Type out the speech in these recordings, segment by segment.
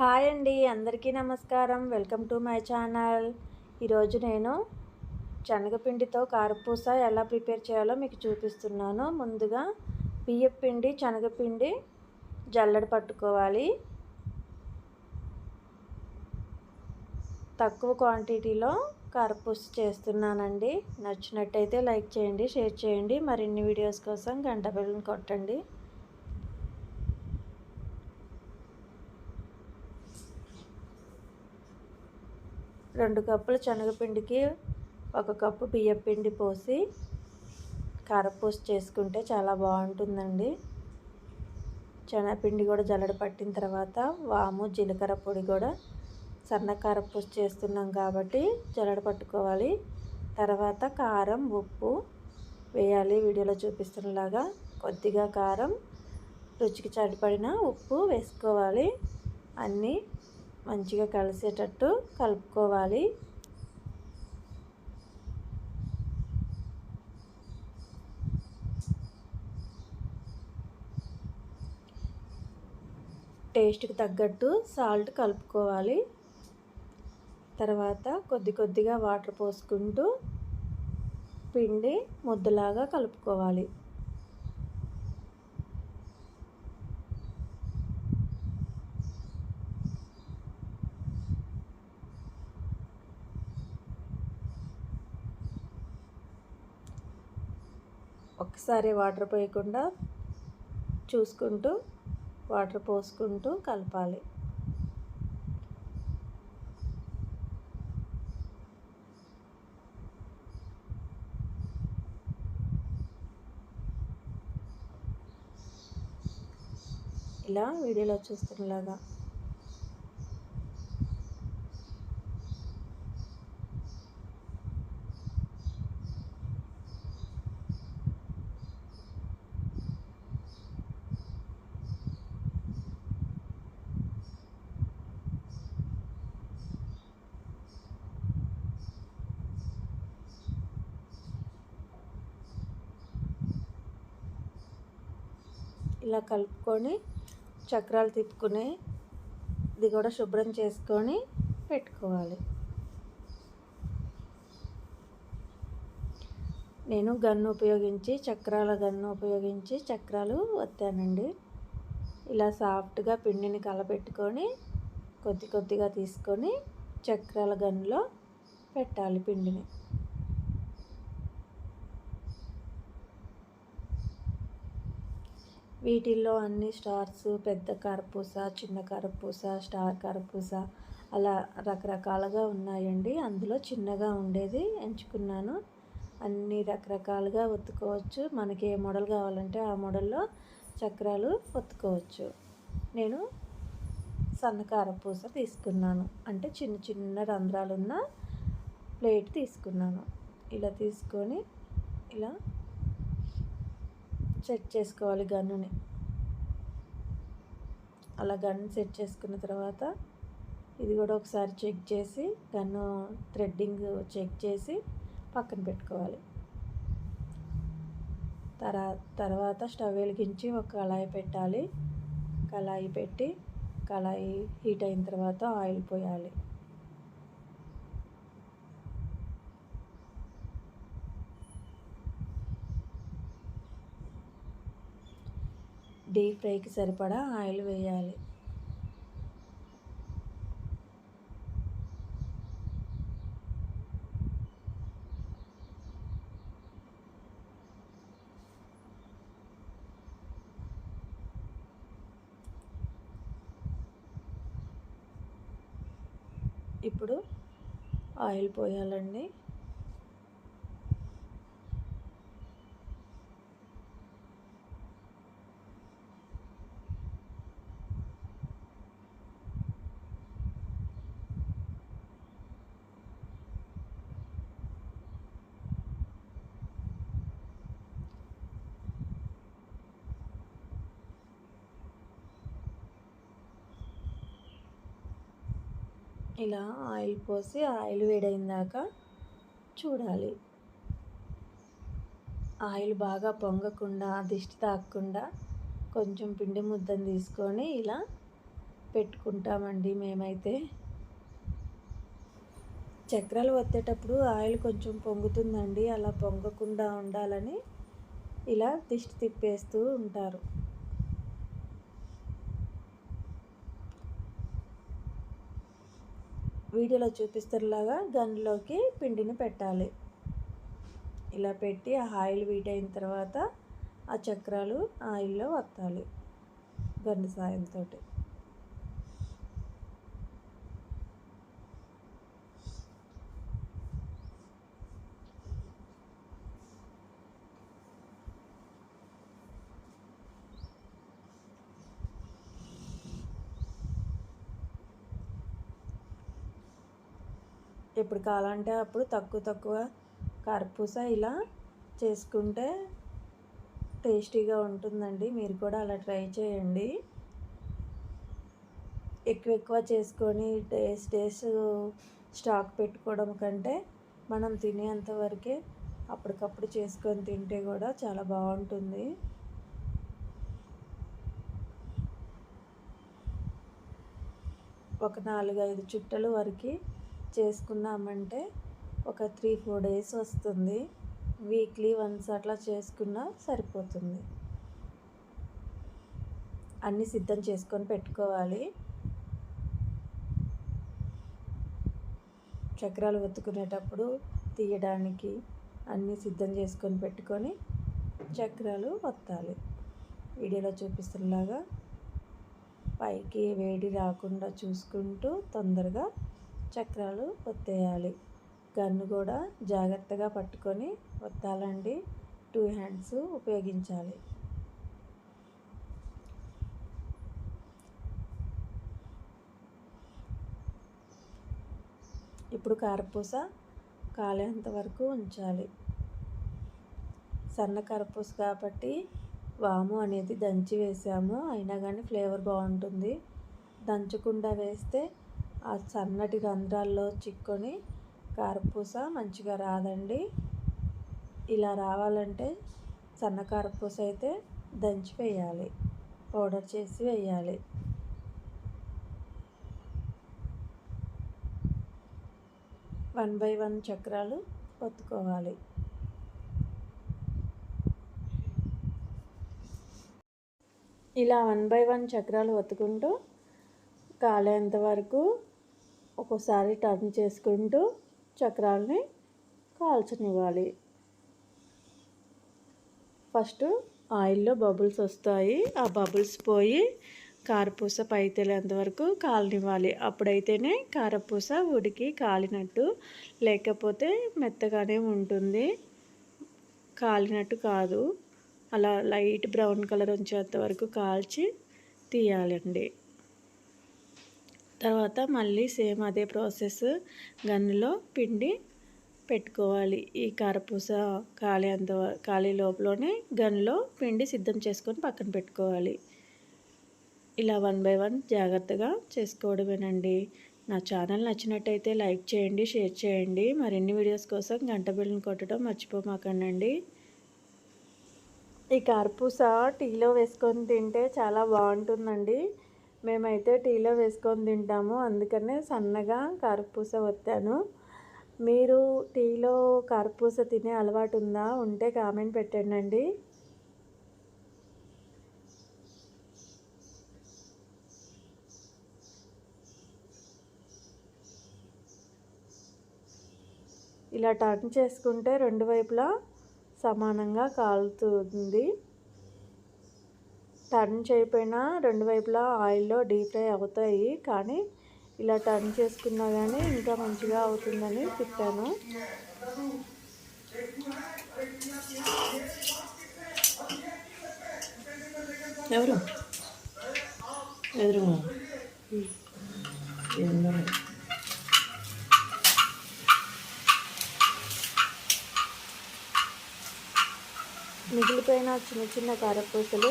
Hi అండి అందరికీ నమస్కారం. Welcome to my channel. ఈరోజు నేను శనగపిండితో కారపూస ఎలా ప్రిపేర్ చేయాలో మీకు చూపిస్తున్నాను. ముందుగా బియ్యపిండి శనగపిండి జల్లెడ పట్టుకోవాలి. తక్కువ క్వాంటిటీలో కారపూస చేస్తున్నానండి. నచ్చినట్టయితే లైక్ చేయండి షేర్ చేయండి. మరిన్ని వీడియోస్ కోసం గంట బెల్లని కొట్టండి. రెండు కప్పుల శనగపిండికి ఒక కప్పు బియ్యం పిండి పోసి కారపూస చేసుకుంటే చాలా బాగుంటుందండి. శనగపిండి కూడా జల్లడ పట్టిన తర్వాత వాము జీలకర్ర పొడి కూడా సన్న కారపూస చేస్తున్నాం కాబట్టి జల్లడ పట్టుకోవాలి. తర్వాత కారం ఉప్పు వేయాలి. వీడియోలో చూపిస్తున్నలాగా కొద్దిగా కారం రుచికి సరిపడిన ఉప్పు వేసుకోవాలి. అన్నీ మంచిగా కలిసేటట్టు కలుపుకోవాలి. టేస్ట్కి తగ్గట్టు సాల్ట్ కలుపుకోవాలి. తర్వాత కొద్ది కొద్దిగా వాటర్ పోసుకుంటూ పిండి ముద్దలాగా కలుపుకోవాలి. ఒకసారి వాటర్ పోయకుండా చూసుకుంటూ వాటర్ పోసుకుంటూ కలపాలి. ఇలా వీడియోలో చూస్తున్నలాగా. ఇలా కలుపుకొని చక్రాలు తిప్పుకుని ఇది కూడా శుభ్రం చేసుకొని పెట్టుకోవాలి. నేను గన్ను ఉపయోగించి చక్రాల గన్ను ఉపయోగించి చక్రాలు వత్తానండి. ఇలా సాఫ్ట్గా పిండిని కలపెట్టుకొని కొద్ది కొద్దిగా తీసుకొని చక్రాల గన్నులో పెట్టాలి పిండిని. వీటిల్లో అన్ని స్టార్స్ పెద్ద కర్పూస చిన్న కర్పూస స్టార్ కర్పూస అలా రకరకాలుగా ఉన్నాయండి. అందులో చిన్నగా ఉండేది ఎంచుకున్నాను. అన్ని రకరకాలుగా ఒత్తుకోవచ్చు. మనకి ఏ మోడల్ కావాలంటే ఆ మోడల్లో చక్రాలు ఒత్తుకోవచ్చు. నేను సన్న కారపూస తీసుకున్నాను. అంటే చిన్న చిన్న రంధ్రాలున్న ప్లేట్ తీసుకున్నాను. ఇలా తీసుకొని ఇలా సెట్ చేసుకోవాలి గన్నుని. అలా గన్ను సెట్ చేసుకున్న తర్వాత ఇది కూడా ఒకసారి చెక్ చేసి గన్ను థ్రెడ్డింగ్ చెక్ చేసి పక్కన పెట్టుకోవాలి. తరా తర్వాత స్టవ్ వెలిగించి ఒక కళాయి పెట్టాలి. కళాయి పెట్టి కళాయి హీట్ అయిన తర్వాత ఆయిల్ పోయాలి. డీప్ ఫ్రైకి సరిపడా ఆయిల్ వేయాలి. ఇప్పుడు ఆయిల్ పోయాలండి. ఇలా ఆయిల్ పోసి ఆయిల్ వేడైందాక చూడాలి. ఆయిల్ బాగా పొంగకుండా దిష్టి తాకకుండా కొంచెం పిండి ముద్దను తీసుకొని ఇలా పెట్టుకుంటామండి మేమైతే. చక్రాలు వత్తేటప్పుడు ఆయిల్ కొంచెం పొంగుతుందండి అలా పొంగకుండా ఉండాలని ఇలా దిష్టి తిప్పేస్తూ ఉంటారు. వీడియోలో చూపిస్తున్నలాగా గన్లోకి పిండిని పెట్టాలి. ఇలా పెట్టి ఆ ఆయిల్ వీట్ అయిన తర్వాత ఆ చక్రాలు ఆయిల్లో వత్తాలి. గన్ను సాయంతో. ఎప్పుడు కావాలంటే అప్పుడు తక్కువ తక్కువ కర్పూస ఇలా చేసుకుంటే టేస్టీగా ఉంటుందండి. మీరు కూడా అలా ట్రై చేయండి. ఎక్కువ ఎక్కువ చేసుకొని డేస్ డేస్ స్టాక్ పెట్టుకోవడం కంటే మనం తినేంత వరకే అప్పటికప్పుడు చేసుకొని తింటే కూడా చాలా బాగుంటుంది. ఒక నాలుగు ఐదు చుట్టలు వరకు చేసుకున్నామంటే ఒక త్రీ ఫోర్ డేస్ వస్తుంది. వీక్లీ వన్స్ అట్లా చేసుకున్నా సరిపోతుంది. అన్నీ సిద్ధం చేసుకొని పెట్టుకోవాలి. చక్రాలు ఒత్తుకునేటప్పుడు తీయడానికి అన్నీ సిద్ధం చేసుకొని పెట్టుకొని చక్రాలు వత్తాలి వీడియోలో చూపిస్తున్నలాగా పైకి వేడి రాకుండా చూసుకుంటూ తొందరగా చక్రాలు ఒత్తేయాలి. గన్ను కూడా జాగ్రత్తగా పట్టుకొని ఒత్తాలండి. టూ హ్యాండ్స్ ఉపయోగించాలి. ఇప్పుడు కారపూస కాలేంత వరకు ఉంచాలి. సన్న కారపూస కాబట్టి వాము అనేది దంచి వేసాము. అయినా కానీ ఫ్లేవర్ బాగుంటుంది. దంచకుండా వేస్తే ఆ సన్నటి రంధ్రాల్లో చిక్కుకొని కారపూస మంచిగా రాదండి. ఇలా రావాలంటే సన్న కారపూస అయితే దంచి వేయాలి. పౌడర్ చేసి వేయాలి. వన్ బై వన్ చక్రాలు పొత్తుకోవాలి ఇలా వన్ బై వన్ చక్రాలు ఒత్తుకుంటూ కాలేంత వరకు ఒక్కోసారి టర్న్ చేసుకుంటూ చక్రాలని కాల్చనివ్వాలి. ఫస్ట్ ఆయిల్లో బబుల్స్ వస్తాయి. ఆ బబుల్స్ పోయి కారపూస పై తేలేంత వరకు కాలనివ్వాలి. అప్పుడైతేనే కారపూస ఉడికి కాలినట్టు లేకపోతే మెత్తగానే ఉంటుంది. కాలినట్టు కాదు. అలా లైట్ బ్రౌన్ కలర్ వచ్చేంత వరకు కాల్చి తీయాలండి. తర్వాత మళ్ళీ సేమ్ అదే ప్రాసెస్ గన్నులో పిండి పెట్టుకోవాలి. ఈ కారపూస ఖాళీ అంత ఖాళీ లోపలనే గన్లో పిండి సిద్ధం చేసుకొని పక్కన పెట్టుకోవాలి. ఇలా వన్ బై వన్ జాగ్రత్తగా చేసుకోవడమేనండి. నా ఛానల్ నచ్చినట్టయితే లైక్ చేయండి షేర్ చేయండి. మరిన్ని వీడియోస్ కోసం గంట బిల్లును కొట్టడం మర్చిపోమాకండి ఈ కార్పూస టీలో వేసుకొని తింటే చాలా బాగుంటుందండి. మేమైతే టీలో వేసుకొని తింటాము. అందుకనే సన్నగా కారపూస వత్తాను మీరు టీలో కారపూస తినే అలవాటు ఉందా ఉంటే కామెంట్ పెట్టండి ఇలా టర్న్ చేసుకుంటే రెండు వైపులా సమానంగా కాలుతుంది. టర్న్ చేయకపోయినా రెండు వైపులా ఆయిల్లో డీప్ ఫ్రై అవుతాయి. కానీ ఇలా టర్న్ చేసుకున్నా కానీ ఇంకా మంచిగా అవుతుందని తిప్పాను. ఎవరు? ఎదురు మిగిలిపోయిన చిన్న చిన్న కారపూసలు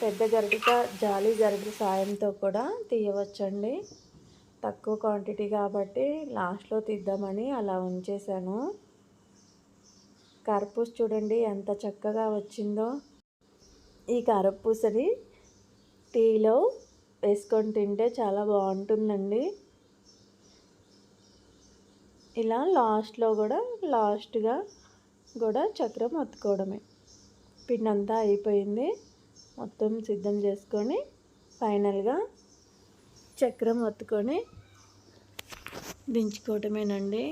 పెద్ద గరిట జాలి గరిట సాయంతో కూడా తీయవచ్చండి. తక్కువ క్వాంటిటీ కాబట్టి లాస్ట్లో తీద్దామని అలా ఉంచేసాను కారపూస చూడండి ఎంత చక్కగా వచ్చిందో. ఈ కారపూసని టీలో వేసుకొని తింటే చాలా బాగుంటుందండి. ఇలా లాస్ట్లో కూడా లాస్ట్గా కూడా చక్రం అతుకోవడమే. పిండి అంతా అయిపోయింది. మొత్తం సిద్ధం చేసుకొని ఫైనల్గా చక్రం ఒత్తుకొని దించుకోవటమేనండి.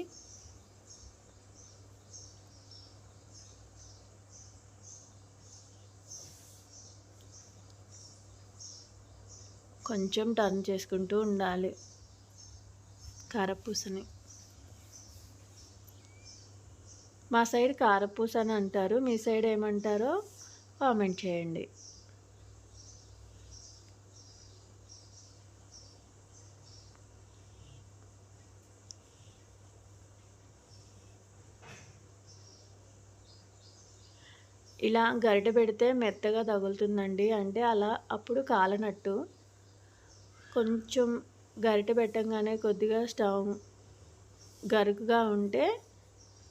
కొంచెం టర్న్ చేసుకుంటూ ఉండాలి కారపూసని. మా సైడ్ కారపూస అని అంటారు మీ సైడ్ ఏమంటారో కామెంట్ చేయండి. ఇలా గరిట పెడితే మెత్తగా తగులుతుందండి. అంటే అలా అప్పుడు కాలనట్టు. కొంచెం గరిట పెట్టంగానే కొద్దిగా స్టవ్ గరుకుగా ఉంటే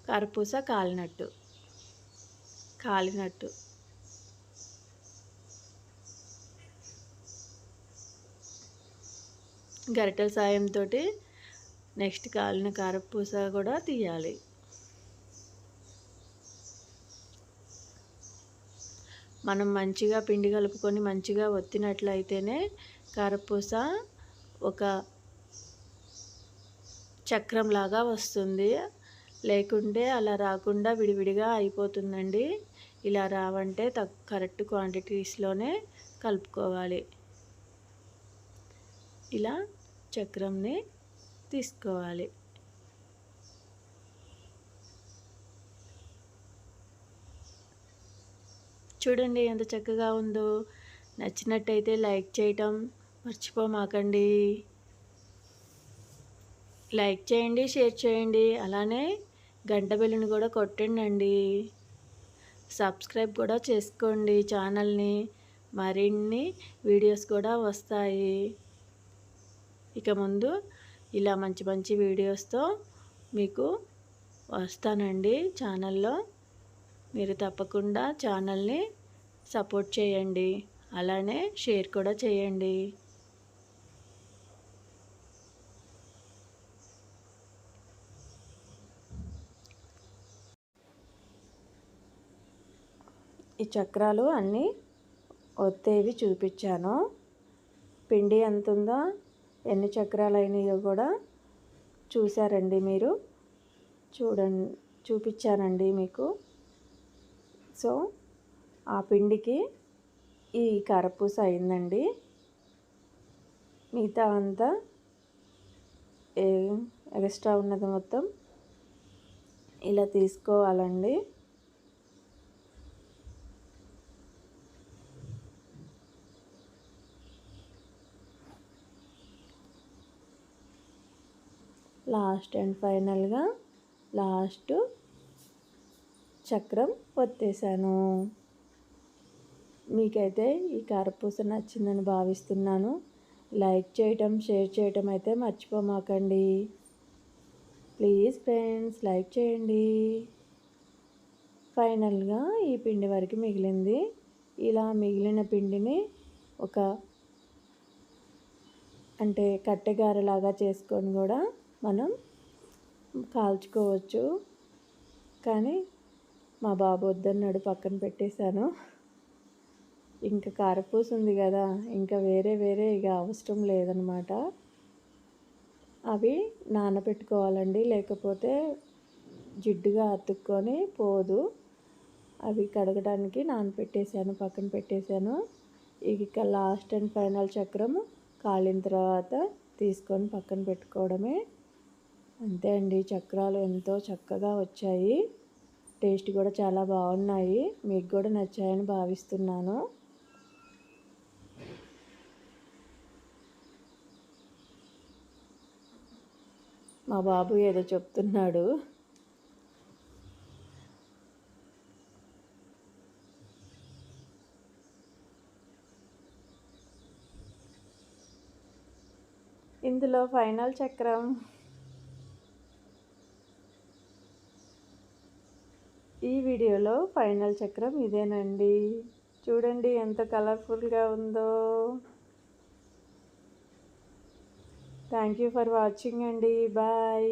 కర్పూస కాలినట్టు. కాలినట్టు. గరిటెల సాయంతో నెక్స్ట్ కాలిన కారపూస కూడా తీయాలి. మనం మంచిగా పిండి కలుపుకొని మంచిగా ఒత్తినట్లయితేనే కారపూస ఒక చక్రంలాగా వస్తుంది. లేకుంటే అలా రాకుండా విడివిడిగా అయిపోతుందండి. ఇలా రావంటే తక్ కరెక్ట్ క్వాంటిటీస్లోనే కలుపుకోవాలి. ఇలా చక్రంని తీసుకోవాలి. చూడండి ఎంత చక్కగా ఉందో. నచ్చినట్టయితే లైక్ చేయటం మర్చిపోమాకండి. లైక్ చేయండి షేర్ చేయండి అలానే గంట బిల్లుని కూడా కొట్టండి సబ్స్క్రైబ్ కూడా చేసుకోండి ఛానల్ని. మరిన్ని వీడియోస్ కూడా వస్తాయి. ఇక ముందు ఇలా మంచి మంచి వీడియోస్తో మీకు వస్తానండి ఛానల్లో. మీరు తప్పకుండా ఛానల్ని సపోర్ట్ చేయండి. అలానే షేర్ కూడా చేయండి. ఈ చక్రాలు అన్నీ ఒత్తేవి చూపించాను. పిండి ఎంత ఉందో? ఎన్ని చక్రాలు అయినాయో కూడా చూసారండి మీరు. చూడండి చూపించానండి మీకు. సో ఆ పిండికి ఈ కరపూస అయిందండి. మిగతా అంతా ఎక్స్ట్రా ఉన్నది మొత్తం ఇలా తీసుకోవాలండి. లాస్ట్ అండ్ ఫైనల్గా లాస్ట్ చక్రం ఒత్తేసాను. మీకైతే ఈ కారపూస నచ్చిందని భావిస్తున్నాను. లైక్ చేయటం షేర్ చేయటం అయితే మర్చిపోమాకండి. ప్లీజ్ ఫ్రెండ్స్ లైక్ చేయండి. ఫైనల్గా ఈ పిండి వరకు మిగిలింది. ఇలా మిగిలిన పిండిని ఒక అంటే కట్టెగారలాగా చేసుకొని కూడా మనం కాల్చుకోవచ్చు. కానీ మా బాబు వద్దన్నాడు పక్కన పెట్టేశాను. ఇంకా కారపూస ఉంది కదా ఇంకా వేరే వేరే ఇక అవసరం లేదనమాట అవి నానబెట్టుకోవాలండి లేకపోతే జిడ్డుగా అతుక్కొని పోదు. అవి కడగడానికి నానపెట్టేశాను పక్కన పెట్టేశాను. ఇక లాస్ట్ అండ్ ఫైనల్ చక్రం కాలిన తర్వాత తీసుకొని పక్కన పెట్టుకోవడమే. అంతే అండి చక్రాలు ఎంతో చక్కగా వచ్చాయి. టేస్ట్ కూడా చాలా బాగున్నాయి. మీకు కూడా నచ్చాయని భావిస్తున్నాను. మా బాబు ఏదో చెప్తున్నాడు. ఇందులో ఫైనల్ చక్రం. ఈ వీడియోలో ఫైనల్ చక్రం ఇదేనండి. చూడండి ఎంత కలర్ఫుల్గా ఉందో. థ్యాంక్ యూ ఫర్ వాచింగ్ అండి. బాయ్.